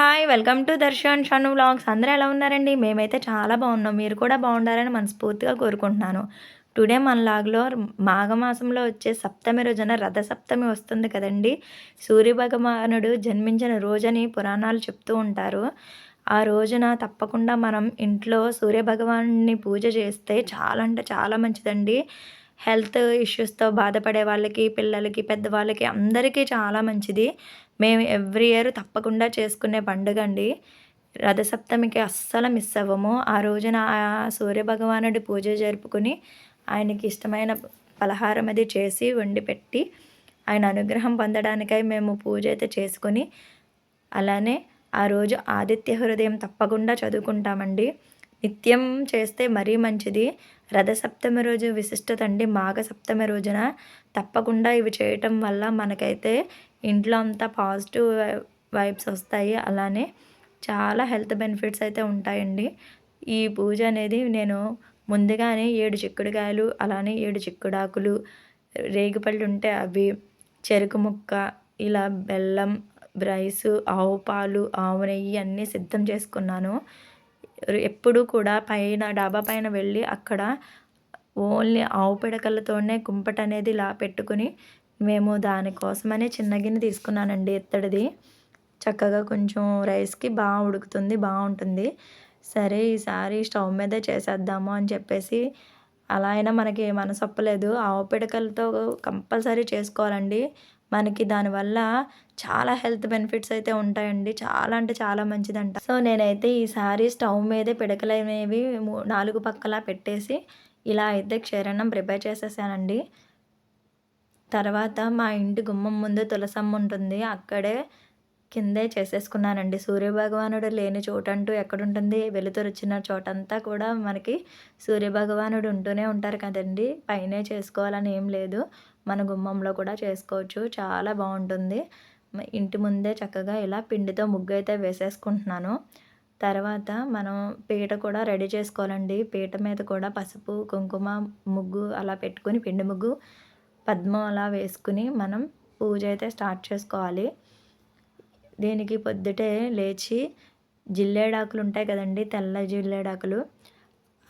Hi welcome to Darshan Shanu vlogs. అందరూ ఎలా ఉన్నారండి? మేమైతే చాలా బాగున్నాం. మీరు కూడా బాగుండాలని మనస్ఫూర్తిగా కోరుకుంటున్నాను. టుడే మన లాగ్లో మాఘమాసంలో వచ్చే సప్తమి రోజున రథ సప్తమి వస్తుంది కదండి. సూర్యభగవానుడు జన్మించిన రోజని పురాణాలు చెప్తూ ఉంటారు. ఆ రోజున తప్పకుండా మనం ఇంట్లో సూర్యభగవాన్ని పూజ చేస్తే చాలా అంటే చాలా మంచిదండి. హెల్త్ ఇష్యూస్తో బాధపడే వాళ్ళకి పిల్లలకి పెద్దవాళ్ళకి అందరికీ చాలా మంచిది. మేము ఎవ్రీ ఇయర్ తప్పకుండా చేసుకునే పండుగ అండి. రథసప్తమికి అస్సలు మిస్ అవ్వము. ఆ రోజున ఆ సూర్యభగవానుడి పూజ జరుపుకుని ఆయనకి ఇష్టమైన పలహారం అది చేసి వండి పెట్టి ఆయన అనుగ్రహం పొందడానికై మేము పూజ అయితే చేసుకొని అలానే ఆ రోజు ఆదిత్య హృదయం తప్పకుండా చదువుకుంటామండి. నిత్యం చేస్తే మరీ మంచిది. రథసప్తమి రోజు విశిష్టత అండి. మాఘ సప్తమి రోజున తప్పకుండా ఇవి చేయటం వల్ల మనకైతే ఇంట్లో అంతా పాజిటివ్ వైబ్స్ వస్తాయి. అలానే చాలా హెల్త్ బెనిఫిట్స్ అయితే ఉంటాయండి. ఈ పూజ అనేది నేను ముందుగానే ఏడు చిక్కుడుకాయలు అలానే ఏడు చిక్కుడాకులు రేగిపళ్ళు ఉంటే అవి చెరుకు ముక్క ఇలా బెల్లం రైసు ఆవు పాలు ఆవు నెయ్యి అన్నీ సిద్ధం చేసుకున్నాను. ఎప్పుడూ కూడా పైన డాబా పైన వెళ్ళి అక్కడ ఓన్లీ ఆవు పిడకలతోనే కుంపట అనేది ఇలా పెట్టుకుని మేము దానికోసమనే చిన్న గిన్నె తీసుకున్నానండి ఎత్తడిది. చక్కగా కొంచెం రైస్కి బాగా ఉడుకుతుంది బాగుంటుంది. సరే ఈసారి స్టవ్ మీదే చేసేద్దాము అని చెప్పేసి అలా అయినా మనకి మనసొప్పలేదు. ఆవు పిడకలతో కంపల్సరీ చేసుకోవాలండి. మనకి దానివల్ల చాలా హెల్త్ బెనిఫిట్స్ అయితే ఉంటాయండి. చాలా అంటే చాలా మంచిదంట. సో నేనైతే ఈసారి స్టవ్ మీదే పిడకలు అనేవి నాలుగు పక్కల పెట్టేసి ఇలా అయితే క్షీరణం ప్రిపేర్ చేసేసానండి. తర్వాత మా ఇంటి గుమ్మం ముందు తులసమ్మ ఉంటుంది. అక్కడే కిందే చేసేసుకున్నానండి. సూర్యభగవానుడు లేని చోటంటూ ఎక్కడుంటుంది? వెలుతురు వచ్చిన చోటంతా కూడా మనకి సూర్యభగవానుడు ఉంటూనే ఉంటారు కదండి. పైనే చేసుకోవాలని ఏం లేదు. మన గుమ్మంలో కూడా చేసుకోవచ్చు. చాలా బాగుంటుంది. ఇంటి ముందే చక్కగా ఇలా పిండితో ముగ్గు అయితే వేసేసుకుంటున్నాను. తర్వాత మనం పీట కూడా రెడీ చేసుకోవాలండి. పీట మీద కూడా పసుపు కుంకుమ ముగ్గు అలా పెట్టుకుని పిండి ముగ్గు పద్మం అలా వేసుకుని మనం పూజ అయితే స్టార్ట్ చేసుకోవాలి. దీనికి పొద్దుటే లేచి జిల్లేడాకులు ఉంటాయి కదండి తెల్ల జిల్లేడాకులు.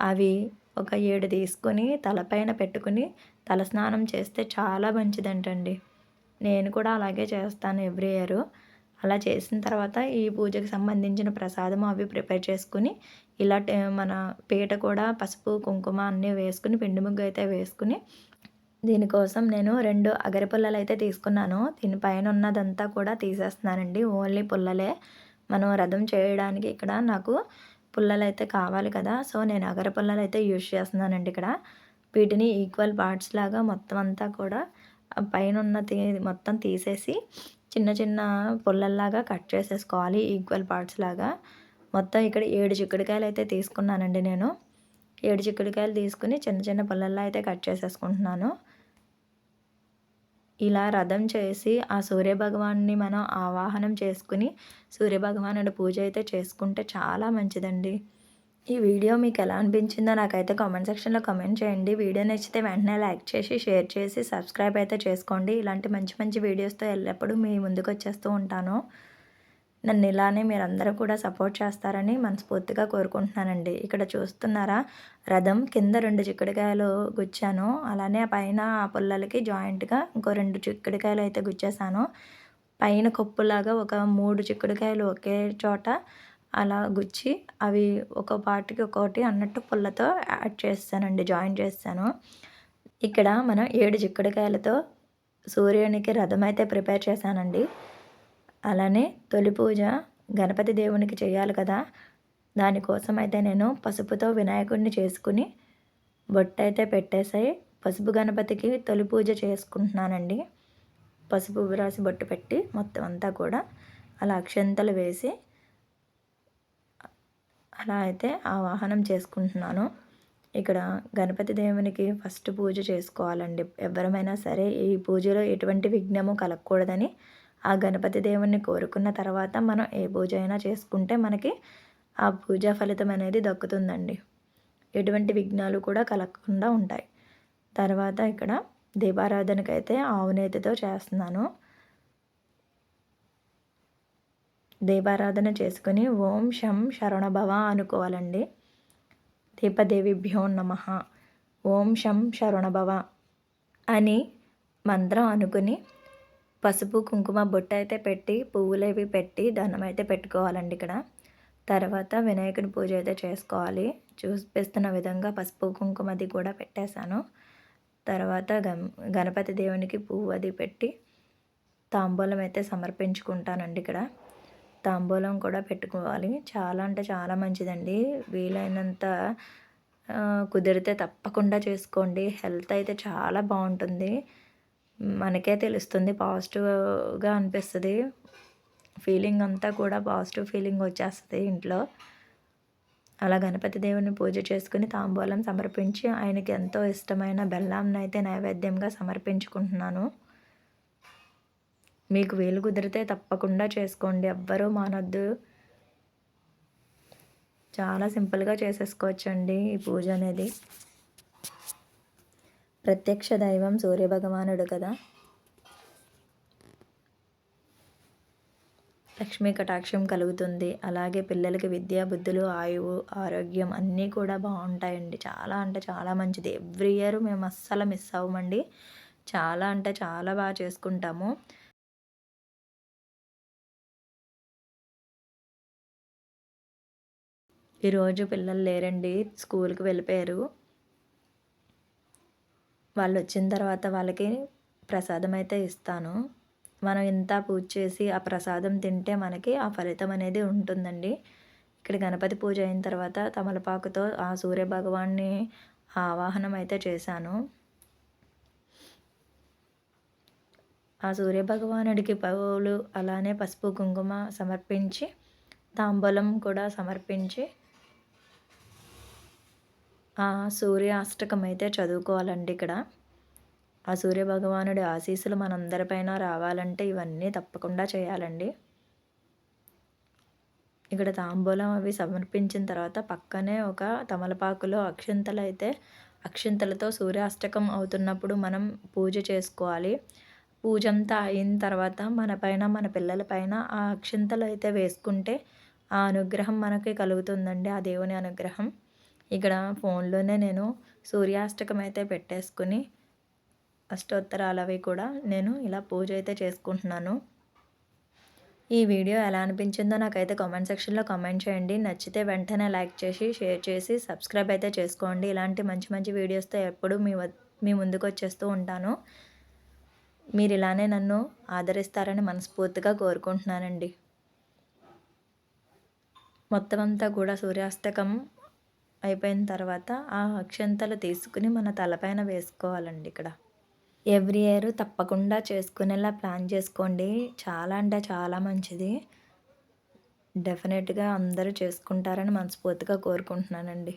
అవి ఒక ఏడు తీసుకొని తలపైన పెట్టుకుని తలస్నానం చేస్తే చాలా మంచిదంటండి. నేను కూడా అలాగే చేస్తాను ఎవ్రీ ఇయర్. అలా చేసిన తర్వాత ఈ పూజకి సంబంధించిన ప్రసాదం అవి ప్రిపేర్ చేసుకుని ఇలా మన పీట కూడా పసుపు కుంకుమ అన్నీ వేసుకుని పిండి ముగ్గు అయితే వేసుకుని దీనికోసం నేను రెండు అగరి పుల్లలు అయితే తీసుకున్నాను. దీనిపైన ఉన్నదంతా కూడా తీసేస్తున్నానండి. ఓన్లీ పుల్లలే. మనం రథం చేయడానికి ఇక్కడ నాకు పుల్లలు అయితే కావాలి కదా. సో నేను అగర పుల్లలు అయితే యూజ్ చేస్తున్నానండి ఇక్కడ. వీటిని ఈక్వల్ పార్ట్స్ లాగా మొత్తం అంతా కూడా పైన ఉన్న మొత్తం తీసేసి చిన్న చిన్న పుల్లల్లాగా కట్ చేసేసుకోవాలి ఈక్వల్ పార్ట్స్ లాగా. మొత్తం ఇక్కడ ఏడు చిక్కుడుకాయలు అయితే తీసుకున్నానండి నేను. ఏడు చిక్కుడుకాయలు తీసుకుని చిన్న చిన్న పుల్లల్లా అయితే కట్ చేసేసుకుంటున్నాను. ఇలా రథం చేసి ఆ సూర్యభగవాన్ని మనం ఆవాహనం చేసుకుని సూర్యభగవానుడి పూజ అయితే చేసుకుంటే చాలా మంచిదండి. ఈ వీడియో మీకు ఎలా అనిపించిందో నాకైతే కామెంట్ సెక్షన్లో కామెంట్ చేయండి. వీడియో నచ్చితే వెంటనే లైక్ చేసి షేర్ చేసి సబ్స్క్రైబ్ అయితే చేసుకోండి. ఇలాంటి మంచి మంచి వీడియోస్తో ఎల్లప్పుడూ మీ ముందుకు వచ్చేస్తూ ఉంటాను. నన్ను ఇలానే మీరందరూ కూడా సపోర్ట్ చేస్తారని మనస్ఫూర్తిగా కోరుకుంటున్నానండి. ఇక్కడ చూస్తున్నారా? రథం కింద రెండు చిక్కుడుకాయలు గుచ్చాను. అలానే పైన ఆ పుల్లలకి జాయింట్గా ఇంకో రెండు చిక్కుడుకాయలు అయితే గుచ్చేసాను పైన కొప్పులాగా ఒక మూడు చిక్కుడుకాయలు ఒకే చోట అలా గుచ్చి అవి ఒక పార్ట్కి ఒకటి అన్నట్టు పుల్లతో యాడ్ చేస్తానండి జాయిన్ చేస్తాను. ఇక్కడ మనం ఏడు చిక్కుడుకాయలతో సూర్యునికి రథం అయితే ప్రిపేర్ చేశానండి. అలానే తొలి పూజ గణపతి దేవునికి చేయాలి కదా. దానికోసం అయితే నేను పసుపుతో వినాయకుడిని చేసుకుని బొట్టు అయితే పెట్టేసాయి పసుపు గణపతికి తొలి పూజ చేసుకుంటున్నానండి. పసుపు రాసి బొట్టు పెట్టి మొత్తం అంతా కూడా అలా అక్షంతలు వేసి అలా అయితే ఆ వాహనం చేసుకుంటున్నాను. ఇక్కడ గణపతి దేవునికి ఫస్ట్ పూజ చేసుకోవాలండి. ఎవరమైనా సరే ఈ పూజలో ఎటువంటి విఘ్నము కలగకూడదని ఆ గణపతి దేవుణ్ణి కోరుకున్న తర్వాత మనం ఏ పూజ అయినా చేసుకుంటే మనకి ఆ పూజా ఫలితం అనేది దక్కుతుందండి. ఎటువంటి విఘ్నాలు కూడా కలగకుండా ఉంటాయి. తర్వాత ఇక్కడ దీపారాధనకైతే ఆవు నేతితో చేస్తున్నాను. దేవారాధన చేసుకుని ఓం శం శరణభవ అనుకోవాలండి. దీపదేవిభ్యో నమ. ఓం శం శరణభవ అని మంత్రం అనుకుని పసుపు కుంకుమ బొట్టు అయితే పెట్టి పువ్వులు అవి పెట్టి దండం అయితే పెట్టుకోవాలండి ఇక్కడ. తర్వాత వినాయకుని పూజ అయితే చేసుకోవాలి. చూపిస్తున్న విధంగా పసుపు కుంకుమది కూడా పెట్టేశాను. తర్వాత గం గణపతి దేవునికి పువ్వు అది పెట్టి తాంబూలం అయితే సమర్పించుకుంటానండి ఇక్కడ. తాంబూలం కూడా పెట్టుకోవాలి. చాలా అంటే చాలా మంచిదండి. వీలైనంత కుదిరితే తప్పకుండా చేసుకోండి. హెల్త్ అయితే చాలా బాగుంటుంది. మనకే తెలుస్తుంది పాజిటివ్గా అనిపిస్తుంది. ఫీలింగ్ అంతా కూడా పాజిటివ్ ఫీలింగ్ వచ్చేస్తుంది ఇంట్లో. అలా గణపతి దేవుని పూజ చేసుకుని తాంబూలం సమర్పించి ఆయనకి ఎంతో ఇష్టమైన బెల్లాంనైతే నైవేద్యంగా సమర్పించుకుంటున్నాను. మీకు వీలు కుదిరితే తప్పకుండా చేసుకోండి. ఎవ్వరూ మానొద్దు. చాలా సింపుల్గా చేసేసుకోవచ్చండి ఈ పూజ అనేది. ప్రత్యక్ష దైవం సూర్యభగవానుడు కదా. లక్ష్మీ కటాక్షం కలుగుతుంది. అలాగే పిల్లలకి విద్యా బుద్ధులు ఆయువు ఆరోగ్యం అన్నీ కూడా బాగుంటాయండి. చాలా అంటే చాలా మంచిది. ఎవ్రీ ఇయర్ మేము అస్సలు మిస్ అవ్వమండి. చాలా అంటే చాలా బాగా చేసుకుంటాము. ఈరోజు పిల్లలు లేరండి స్కూల్కి వెళ్ళిపోయారు. వాళ్ళు వచ్చిన తర్వాత వాళ్ళకి ప్రసాదం అయితే ఇస్తాను. మనం ఇంత పూజ చేసి ఆ ప్రసాదం తింటే మనకి ఆ ఫలితం అనేది ఉంటుందండి. ఇక్కడ గణపతి పూజ అయిన తర్వాత తమలపాకుతో ఆ సూర్య భగవాన్ని ఆవాహనం అయితే చేశాను. ఆ సూర్య భగవానుడికి పవులు అలానే పసుపు కుంకుమ సమర్పించి తాంబూలం కూడా సమర్పించి సూర్యాష్టకం అయితే చదువుకోవాలండి ఇక్కడ. ఆ సూర్య భగవానుడి ఆశీస్సులు మనందరిపైన రావాలంటే ఇవన్నీ తప్పకుండా చేయాలండి. ఇక్కడ తాంబూలం అవి సమర్పించిన తర్వాత పక్కనే ఒక తమలపాకులో అక్షింతలు అయితే అక్షింతలతో సూర్యాష్టకం అవుతున్నప్పుడు మనం పూజ చేసుకోవాలి. పూజ అంతా అయిన తర్వాత మన పైన మన పిల్లల పైన ఆ అక్షింతలు అయితే వేసుకుంటే ఆ అనుగ్రహం మనకి కలుగుతుందండి ఆ దేవుని అనుగ్రహం. ఇక్కడ ఫోన్లోనే నేను సూర్యాష్టకం అయితే పెట్టేసుకుని అష్టోత్తరాలు అవి కూడా నేను ఇలా పూజ అయితే చేసుకుంటున్నాను. ఈ వీడియో ఎలా అనిపించిందో నాకైతే కామెంట్ సెక్షన్లో కామెంట్ చేయండి. నచ్చితే వెంటనే లైక్ చేసి షేర్ చేసి సబ్స్క్రైబ్ అయితే చేసుకోండి. ఇలాంటి మంచి మంచి వీడియోస్తో ఎప్పుడు మీ మీ ముందుకు వచ్చేస్తూ ఉంటాను. మీరు ఇలానే నన్ను ఆదరిస్తారని మనస్ఫూర్తిగా కోరుకుంటున్నానండి. మొత్తం అంతా కూడా సూర్యాస్తకం అయిపోయిన తర్వాత ఆ అక్షంతలు తీసుకుని మన తలపైన వేసుకోవాలండి ఇక్కడ. ఎవ్రీ ఇయర్ తప్పకుండా చేసుకునేలా ప్లాన్ చేసుకోండి. చాలా అంటే చాలా మంచిది. డెఫినెట్గా అందరూ చేసుకుంటారని మనస్ఫూర్తిగా కోరుకుంటున్నానండి.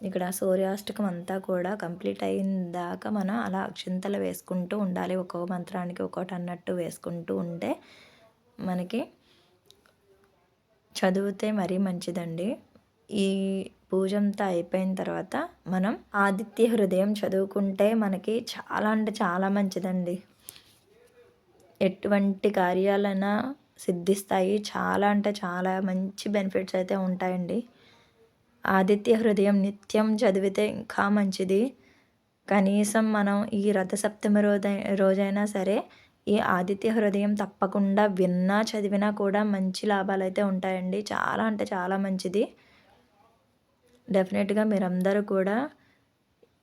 ఇక్కడ సూర్యాష్టకం అంతా కూడా కంప్లీట్ అయిన దాకా మనం అలా అక్షింతలు వేసుకుంటూ ఉండాలి. ఒక్కొక్క మంత్రానికి ఒక్కొక్కటి అన్నట్టు వేసుకుంటూ ఉంటే మనకి చదివితే మరీ మంచిదండి. ఈ పూజ అంతా అయిపోయిన తర్వాత మనం ఆదిత్య హృదయం చదువుకుంటే మనకి చాలా అంటే చాలా మంచిదండి. ఎటువంటి కార్యాలైనా సిద్ధిస్తాయి. చాలా అంటే చాలా మంచి బెనిఫిట్స్ అయితే ఉంటాయండి. ఆదిత్య హృదయం నిత్యం చదివితే ఇంకా మంచిది. కనీసం మనం ఈ రథ సప్తమి రోజు రోజైనా సరే ఈ ఆదిత్య హృదయం తప్పకుండా విన్నా చదివినా కూడా మంచి లాభాలు అయితే ఉంటాయండి. చాలా అంటే చాలా మంచిది. డెఫినెట్గా మీరందరూ కూడా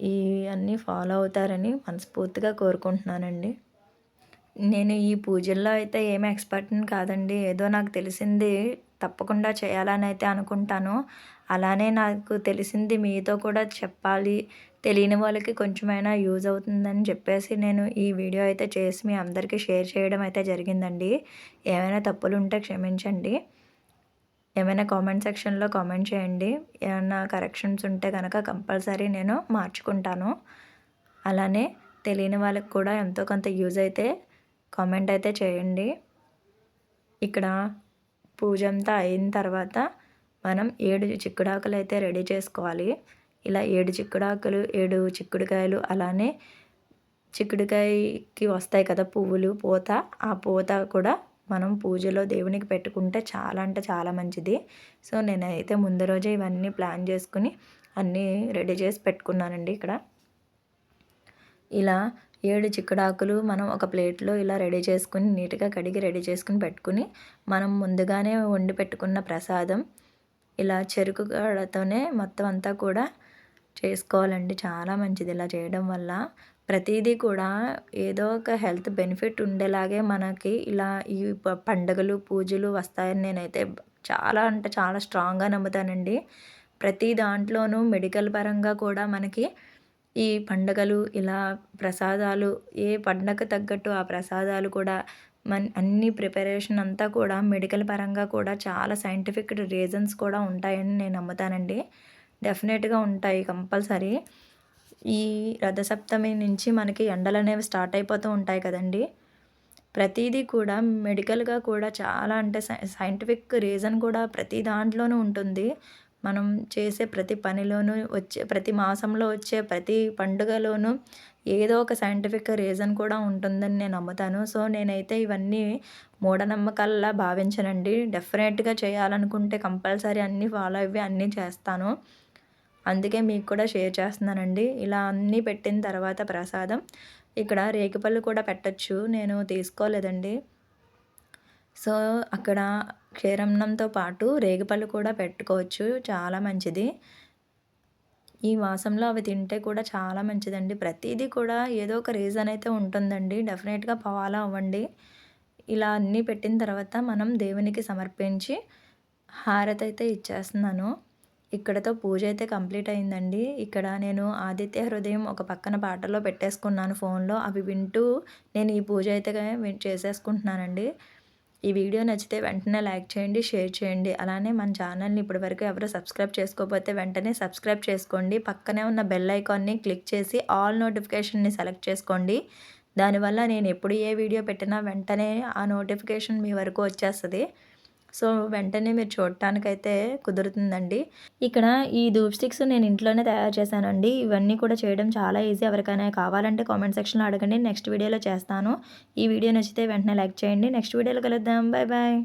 ఈ అన్నీ ఫాలో అవుతారని మనస్ఫూర్తిగా కోరుకుంటున్నానండి. నేను ఈ పూజల్లో అయితే ఏమి ఎక్స్పర్ట్ని కాదండి. ఏదో నాకు తెలిసింది తప్పకుండా చేయాలని అయితే అనుకుంటాను. అలానే నాకు తెలిసింది మీతో కూడా చెప్పాలి. తెలియని వాళ్ళకి కొంచెమైనా యూజ్ అవుతుందని చెప్పేసి నేను ఈ వీడియో అయితే చేసి మీ అందరికీ షేర్ చేయడం అయితే జరిగిందండి. ఏమైనా తప్పులు ఉంటే క్షమించండి. ఏమైనా కామెంట్ సెక్షన్లో కామెంట్ చేయండి. ఏమైనా కరెక్షన్స్ ఉంటే కనుక కంపల్సరీ నేను మార్చుకుంటాను. అలానే తెలియని వాళ్ళకి కూడా ఎంతో కొంత యూజ్ అయితే కామెంట్ అయితే చేయండి. ఇక్కడ పూజ అంతా అయిన తర్వాత మనం ఏడు చిక్కుడాకులు అయితే రెడీ చేసుకోవాలి. ఇలా ఏడు చిక్కుడాకులు ఏడు చిక్కుడుకాయలు అలానే చిక్కుడుకాయకి వస్తాయి కదా పువ్వులు పూత. ఆ పూత కూడా మనం పూజలో దేవునికి పెట్టుకుంటే చాలా అంటే చాలా మంచిది. సో నేనైతే ముందు రోజే ఇవన్నీ ప్లాన్ చేసుకుని అన్నీ రెడీ చేసి పెట్టుకున్నానండి ఇక్కడ. ఇలా ఏడు చిక్కుడాకులు మనం ఒక ప్లేట్లో ఇలా రెడీ చేసుకుని నీట్గా కడిగి రెడీ చేసుకుని పెట్టుకుని మనం ముందుగానే వండి పెట్టుకున్న ప్రసాదం. ఇలా చెరుకు గడతోనే మొత్తం అంతా కూడా చేసుకోవాలండి. చాలా మంచిది ఇలా చేయడం వల్ల. ప్రతిదీ కూడా ఏదో ఒక హెల్త్ బెనిఫిట్ ఉండేలాగే మనకి ఇలా ఈ పండగలు పూజలు వస్తాయని నేనైతే చాలా అంటే చాలా స్ట్రాంగ్గా నమ్ముతానండి. ప్రతి దాంట్లోనూ మెడికల్ పరంగా కూడా మనకి ఈ పండగలు ఇలా ప్రసాదాలు ఏ పండగ తగ్గట్టు ఆ ప్రసాదాలు కూడా మన్ అన్ని ప్రిపరేషన్ అంతా కూడా మెడికల్ పరంగా కూడా చాలా సైంటిఫిక్ రీజన్స్ కూడా ఉంటాయని నేను నమ్ముతానండి. డెఫినెట్గా ఉంటాయి కంపల్సరీ. ఈ రథసప్తమి నుంచి మనకి ఎండలు అనేవి స్టార్ట్ అయిపోతూ ఉంటాయి కదండి. ప్రతిదీ కూడా మెడికల్గా కూడా చాలా అంటే సైంటిఫిక్ రీజన్ కూడా ప్రతి దాంట్లోనూ ఉంటుంది. మనం చేసే ప్రతి పనిలోనూ వచ్చే ప్రతి మాసంలో వచ్చే ప్రతి పండుగలోనూ ఏదో ఒక సైంటిఫిక్ రీజన్ కూడా ఉంటుందని నేను నమ్ముతాను. సో నేనైతే ఇవన్నీ మూఢనమ్మకాలలా భావించనండి. డెఫినెట్గా చేయాలనుకుంటే కంపల్సరీ అన్నీ ఫాలో అవి అన్నీ చేస్తాను. అందుకే మీకు కూడా షేర్ చేస్తున్నానండి. ఇలా అన్నీ పెట్టిన తర్వాత ప్రసాదం. ఇక్కడ రేగిపళ్ళు కూడా పెట్టచ్చు. నేను తీసుకోలేదండి. సో అక్కడ క్షీరన్నంతో పాటు రేగిపళ్ళు కూడా పెట్టుకోవచ్చు. చాలా మంచిది. ఈ మాసంలో అవి తింటే కూడా చాలా మంచిదండి. ప్రతిదీ కూడా ఏదో ఒక రీజన్ అయితే ఉంటుందండి. డెఫినెట్గా ఫాలో అవ్వండి. ఇలా అన్నీ పెట్టిన తర్వాత మనం దేవునికి సమర్పించి హారతి అయితే ఇచ్చేస్తున్నాను. ఇక్కడతో పూజ అయితే కంప్లీట్ అయిందండి. ఇక్కడ నేను ఆదిత్య హృదయం ఒక పక్కన పాటలో పెట్టేసుకున్నాను ఫోన్లో. అవి వింటూ నేను ఈ పూజ అయితే చేసేసుకుంటున్నానండి. ఈ వీడియో నచ్చితే వెంటనే లైక్ చేయండి షేర్ చేయండి. అలానే మన ఛానల్ని ఇప్పటివరకు ఎవరు సబ్స్క్రైబ్ చేసుకోకపోతే వెంటనే సబ్స్క్రైబ్ చేసుకోండి. పక్కనే ఉన్న బెల్ ఐకాన్ని క్లిక్ చేసి ఆల్ నోటిఫికేషన్ని సెలెక్ట్ చేసుకోండి. దానివల్ల నేను ఎప్పుడు ఏ వీడియో పెట్టినా వెంటనే ఆ నోటిఫికేషన్ మీ వరకు వచ్చేస్తుంది. సో వెంటనే మీరు చూడటానికైతే కుదురుతుందండి. ఇక్కడ ఈ ధూప్ స్టిక్స్ నేను ఇంట్లోనే తయారు చేశానండి. ఇవన్నీ కూడా చేయడం చాలా ఈజీ. ఎవరికైనా కావాలంటే కామెంట్ సెక్షన్లో అడగండి. నెక్స్ట్ వీడియోలో చేస్తాను. ఈ వీడియో నచ్చితే వెంటనే లైక్ చేయండి. నెక్స్ట్ వీడియోలో కలుద్దాం. Bye bye.